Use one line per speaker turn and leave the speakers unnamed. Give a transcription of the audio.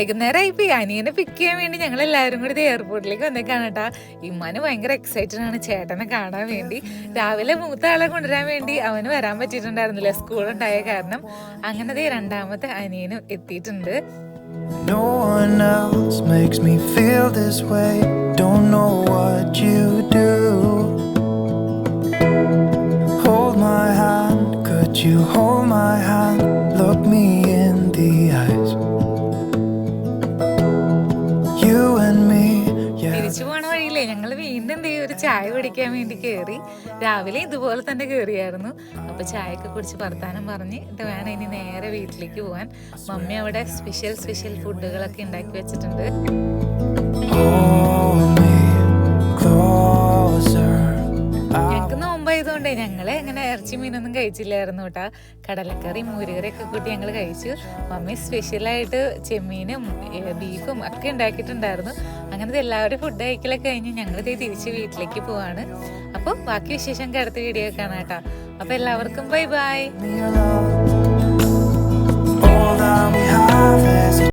വൈകുന്നേരം ആയിപ്പോ അനിയനെ പിക്ക് ചെയ്യാൻ വേണ്ടി ഞങ്ങൾ എല്ലാവരും കൂടി എയർപോർട്ടിലേക്ക് വന്നേക്കാണ് കേട്ടാ ഇമ്മാന് ഭയങ്കര എക്സൈറ്റഡ് ആണ് ചേട്ടനെ കാണാൻ വേണ്ടി രാവിലെ മൂത്ത ആളെ കൊണ്ടുവരാൻ വേണ്ടി അവന് വരാൻ പറ്റിയിട്ടുണ്ടായിരുന്നില്ല സ്കൂൾ ഉണ്ടായ കാരണം അങ്ങനെ ദേ രണ്ടാമത്തെ അനിയനും എത്തിയിട്ടുണ്ട്
No one else makes me feel this way. Don't know what you do. Hold my hand, could you hold my hand?
തിരിച്ചു പോണ വഴിയില്ലേ ഞങ്ങൾ വീണ്ടും ദേ ഒരു ചായ കുടിക്കാൻ വേണ്ടി കയറി രാവിലെ ഇതുപോലെ തന്നെ കയറിയായിരുന്നു അപ്പൊ ചായയൊക്കെ കുടിച്ച് വർത്താനം പറഞ്ഞ് ഇത് വേണം ഇനി നേരെ വീട്ടിലേക്ക് പോവാൻ. മമ്മി അവിടെ സ്പെഷ്യൽ സ്പെഷ്യൽ ഫുഡുകളൊക്കെ ഉണ്ടാക്കി വെച്ചിട്ടുണ്ട്. നോമ്പായതുകൊണ്ടേ ഇങ്ങനെ ഇറച്ചി മീനൊന്നും കഴിച്ചില്ലായിരുന്നു കേട്ടാ. കടലക്കറി മോരുകറി ഒക്കെ കൂട്ടി ഞങ്ങൾ കഴിച്ചു. മമ്മി സ്പെഷ്യലായിട്ട് ചെമ്മീനും ബീഫും ഒക്കെ ഉണ്ടാക്കിയിട്ടുണ്ടായിരുന്നു. അങ്ങനത്തെ എല്ലാവരും ഫുഡ് കഴിക്കലൊക്കെ കഴിഞ്ഞ് ഞങ്ങൾ തിരിച്ച് വീട്ടിലേക്ക് പോവാണ്. അപ്പോൾ ബാക്കി വിശേഷം അടുത്ത വീഡിയോ കാണാം കേട്ടോ. അപ്പോൾ എല്ലാവർക്കും ബൈ ബൈ